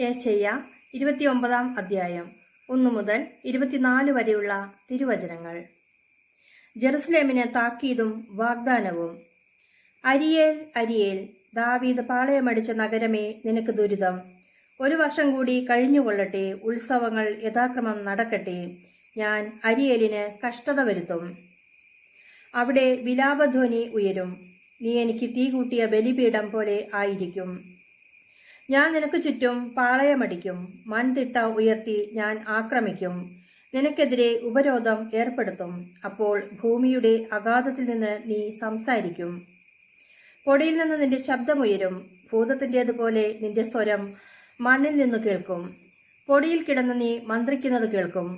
ഏശയ്യ ഇരുപത്തിയൊമ്പതാം അധ്യായം. ഒന്നു മുതൽ ഇരുപത്തിനാല് വരെയുള്ള തിരുവചനങ്ങൾ. ജെറുസലേമിന് താക്കീതും വാഗ്ദാനവും. അരിയേൽ അരിയേൽ ദാവീദ് പാളയമടിച്ച നഗരമേ നിനക്ക് ദുരിതം. ഒരു വർഷം കൂടി കഴിഞ്ഞുകൊള്ളട്ടെ ഉത്സവങ്ങൾ യഥാക്രമം നടക്കട്ടെ ഞാൻ അരിയേലിന് കഷ്ടത വരുത്തും. അവിടെ വിലാപധ്വനി ഉയരും. നീ എനിക്ക് തീ കൂട്ടിയ ബലിപീഠം പോലെ ആയിരിക്കും. ഞാൻ നിനക്ക് ചുറ്റും പാളയമടിക്കും മൺതിട്ട ഉയർത്തി ഞാൻ ആക്രമിക്കും. നിനക്കെതിരെ ഉപരോധം ഏർപ്പെടുത്തും. അപ്പോൾ ഭൂമിയുടെ അഗാധത്തിൽ നിന്ന് നീ സംസാരിക്കും. പൊടിയിൽ നിന്ന് നിന്റെ ശബ്ദമുയരും ഭൂതത്തിന്റേതുപോലെ നിന്റെ സ്വരം മണ്ണിൽ നിന്ന് കേൾക്കും. പൊടിയിൽ കിടന്ന് നീ മന്ത്രിക്കുന്നത് കേൾക്കും.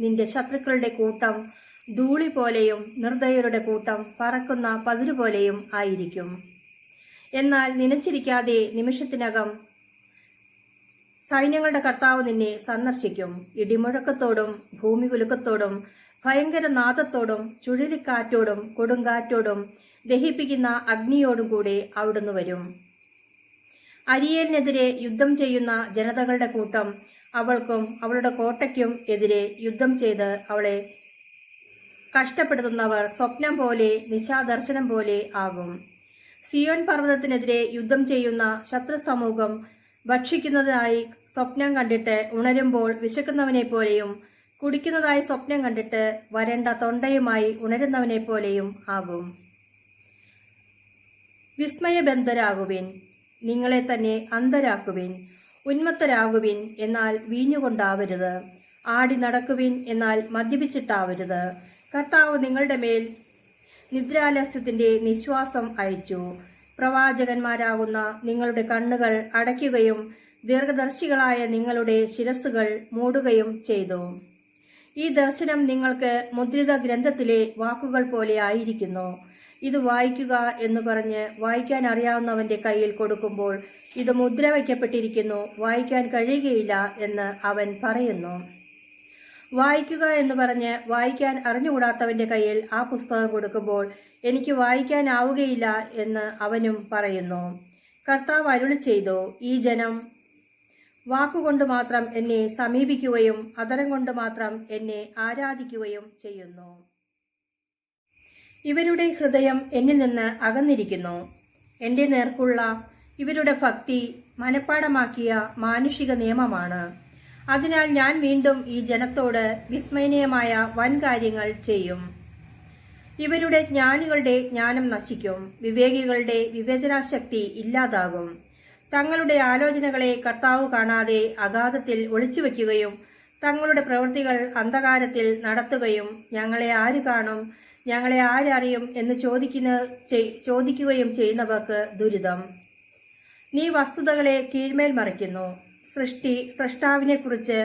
നിന്റെ ശത്രുക്കളുടെ കൂട്ടം ധൂളി പോലെയും നിർദ്ദയരുടെ കൂട്ടം പറക്കുന്ന പതിരു പോലെയും ആയിരിക്കും. എന്നാൽ നനച്ചിരിക്കാതെ നിമിഷത്തിനകം സൈന്യങ്ങളുടെ കർത്താവ് നിന്നെ സന്ദർശിക്കും. ഇടിമുഴക്കത്തോടും ഭൂമി കുലുക്കത്തോടും ഭയങ്കര നാദത്തോടും ചുഴലിക്കാറ്റോടും കൊടുങ്കാറ്റോടും ദഹിപ്പിക്കുന്ന അഗ്നിയോടും കൂടെ അവിടുന്ന് വരും. അരിയേലിനെതിരെ യുദ്ധം ചെയ്യുന്ന ജനതകളുടെ കൂട്ടം അവൾക്കും അവളുടെ കോട്ടയ്ക്കും എതിരെ യുദ്ധം ചെയ്ത് അവളെ കഷ്ടപ്പെടുത്തുന്നവർ സ്വപ്നം പോലെ നിശാദർശനം പോലെ ആകും. സിയോൻ പർവതത്തിനെതിരെ യുദ്ധം ചെയ്യുന്ന ശത്രു സമൂഹം ഭക്ഷിക്കുന്നതായി സ്വപ്നം കണ്ടിട്ട് ഉണരുമ്പോൾ വിശക്കുന്നവനെ പോലെയും കുടിക്കുന്നതായി സ്വപ്നം കണ്ടിട്ട് വരണ്ട തൊണ്ടയുമായി ഉണരുന്നവനെ പോലെയും ആകും. വിസ്മയബന്ധരാകുവിൻ നിങ്ങളെ തന്നെ അന്ധരാക്കുവിൻ ഉന്മത്തരാകുവിൻ എന്നാൽ വീഞ്ഞുകൊണ്ടാവരുത്. ആടി നടക്കുവിൻ എന്നാൽ മദ്യപിച്ചിട്ടാവരുത്. കർത്താവ് നിങ്ങളുടെ മേൽ നിദ്രാലസ്യത്തിന്റെ നിശ്വാസം അയച്ചു. പ്രവാചകന്മാരാകുന്ന നിങ്ങളുടെ കണ്ണുകൾ അടയ്ക്കുകയും ദീർഘദർശികളായ നിങ്ങളുടെ ശിരസ്സുകൾ മൂടുകയും ചെയ്തു. ഈ ദർശനം നിങ്ങൾക്ക് മുദ്രിത ഗ്രന്ഥത്തിലെ വാക്കുകൾ പോലെ ആയിരിക്കുന്നു. ഇത് വായിക്കുക എന്ന് പറഞ്ഞ് വായിക്കാൻ അറിയാവുന്നവന്റെ കയ്യിൽ കൊടുക്കുമ്പോൾ ഇത് മുദ്ര വയ്ക്കപ്പെട്ടിരിക്കുന്നു വായിക്കാൻ കഴിയുകയില്ല എന്ന് അവൻ പറയുന്നു. വായിക്കുക എന്ന് പറഞ്ഞ് വായിക്കാൻ അറിഞ്ഞുകൂടാത്തവന്റെ കയ്യിൽ ആ പുസ്തകം കൊടുക്കുമ്പോൾ എനിക്ക് വായിക്കാനാവുകയില്ല എന്ന് അവനും പറയുന്നു. കർത്താവ് അരുളി ചെയ്തു ഈ ജനം വാക്കുകൊണ്ട് മാത്രം എന്നെ സമീപിക്കുകയും അതരം കൊണ്ട് മാത്രം എന്നെ ആരാധിക്കുകയും ചെയ്യുന്നു. ഇവരുടെ ഹൃദയം എന്നിൽ നിന്ന് അകന്നിരിക്കുന്നു. എന്റെ നേർക്കുള്ള ഇവരുടെ ഭക്തി മനഃപ്പാടമാക്കിയ മാനുഷിക നിയമമാണ്. അതിനാൽ ഞാൻ വീണ്ടും ഈ ജനത്തോട് വിസ്മയനീയമായ വൻ കാര്യങ്ങൾ ചെയ്യും. ഇവരുടെ ജ്ഞാനികളുടെ ജ്ഞാനം നശിക്കും. വിവേകികളുടെ വിവേചനാശക്തി ഇല്ലാതാകും. തങ്ങളുടെ ആലോചനകളെ കർത്താവ് കാണാതെ അഗാധത്തിൽ ഒളിച്ചുവെക്കുകയും തങ്ങളുടെ പ്രവൃത്തികൾ അന്ധകാരത്തിൽ നടത്തുകയും ഞങ്ങളെ ആര് കാണും ഞങ്ങളെ ആരറിയും എന്ന് ചോദിക്കുന്ന ചോദിക്കുകയും ചെയ്യുന്നവർക്ക് ദുരിതം. നീ വസ്തുതകളെ കീഴ്മേൽ മറിക്കുന്നു. സൃഷ്ടി സൃഷ്ടാവിനെ കുറിച്ച്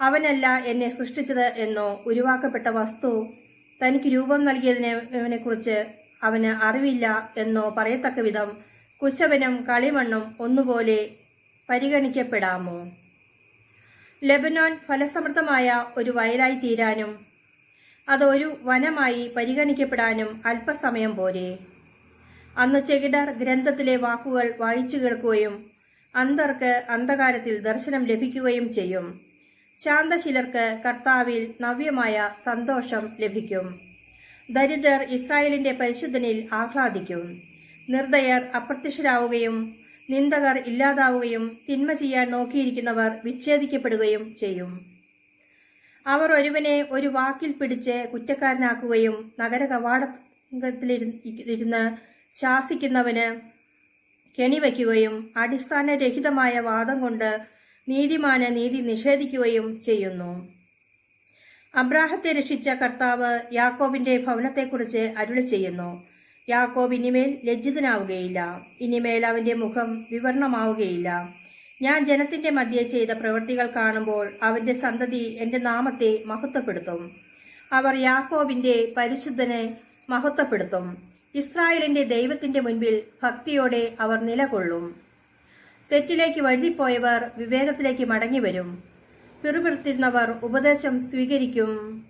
അവനല്ല എന്നെ സൃഷ്ടിച്ചത് എന്നോ ഉരുവാക്കപ്പെട്ട വസ്തു തനിക്ക് രൂപം നൽകിയതിനെ കുറിച്ച് അവന് അറിവില്ല എന്നോ പറയത്തക്ക വിധം കുശവനും കളിമണ്ണും ഒന്നുപോലെ പരിഗണിക്കപ്പെടാമോ? ലെബനോൻ ഫലസമൃദ്ധമായ ഒരു വയലായി തീരാനും അതൊരു വനമായി പരിഗണിക്കപ്പെടാനും അല്പസമയം പോരെ. അന്ന് ചെകിടർ ഗ്രന്ഥത്തിലെ വാക്കുകൾ വായിച്ചു കേൾക്കുകയും അന്തർക്ക് അന്ധകാരത്തിൽ ദർശനം ലഭിക്കുകയും ചെയ്യും. ശാന്തശിലർക്ക് കർത്താവിൽ നവ്യമായ സന്തോഷം ലഭിക്കും. ദരിദ്രർ ഇസ്രായേലിന്റെ പരിശുദ്ധനിൽ ആഹ്ലാദിക്കും. നിർദ്ദയർ അപ്രത്യക്ഷരാവുകയും നിന്ദകർ ഇല്ലാതാവുകയും തിന്മ ചെയ്യാൻ നോക്കിയിരിക്കുന്നവർ വിച്ഛേദിക്കപ്പെടുകയും ചെയ്യും. അവർ ഒരുവനെ ഒരു വാക്കിൽ പിടിച്ച് കുറ്റക്കാരനാക്കുകയും നഗര കവാടത്തിലിരുന്ന് ശാസിക്കുന്നവന് കെണിവയ്ക്കുകയും അടിസ്ഥാനരഹിതമായ വാദം കൊണ്ട് നീതിമാന് നീതി നിഷേധിക്കുകയും ചെയ്യുന്നു. അബ്രാഹത്തെ രക്ഷിച്ച കർത്താവ് യാക്കോബിന്റെ ഭവനത്തെക്കുറിച്ച് അരുളി ചെയ്യുന്നു. യാക്കോബ് ഇനിമേൽ ലജ്ജിതനാവുകയില്ല. ഇനിമേൽ അവന്റെ മുഖം വിവരണമാവുകയില്ല. ഞാൻ ജനത്തിന്റെ മധ്യേ ചെയ്ത പ്രവൃത്തികൾ കാണുമ്പോൾ അവന്റെ സന്തതി എന്റെ നാമത്തെ മഹത്വപ്പെടുത്തും. അവർ യാക്കോബിന്റെ പരിശുദ്ധനെ മഹത്വപ്പെടുത്തും. ഇസ്രായേലിന്റെ ദൈവത്തിന്റെ മുൻപിൽ ഭക്തിയോടെ അവർ നിലകൊള്ളും. തെറ്റിലേക്ക് വഴുതിപ്പോയവർ വിവേകത്തിലേക്ക് മടങ്ങിവരും. പിറുപിറുത്തിരുന്നവർ ഉപദേശം സ്വീകരിക്കും.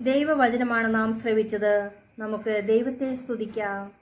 ദൈവവചനമാണ് നാം ശ്രവിച്ചത്. നമുക്ക് ദൈവത്തെ സ്തുതിക്കാം.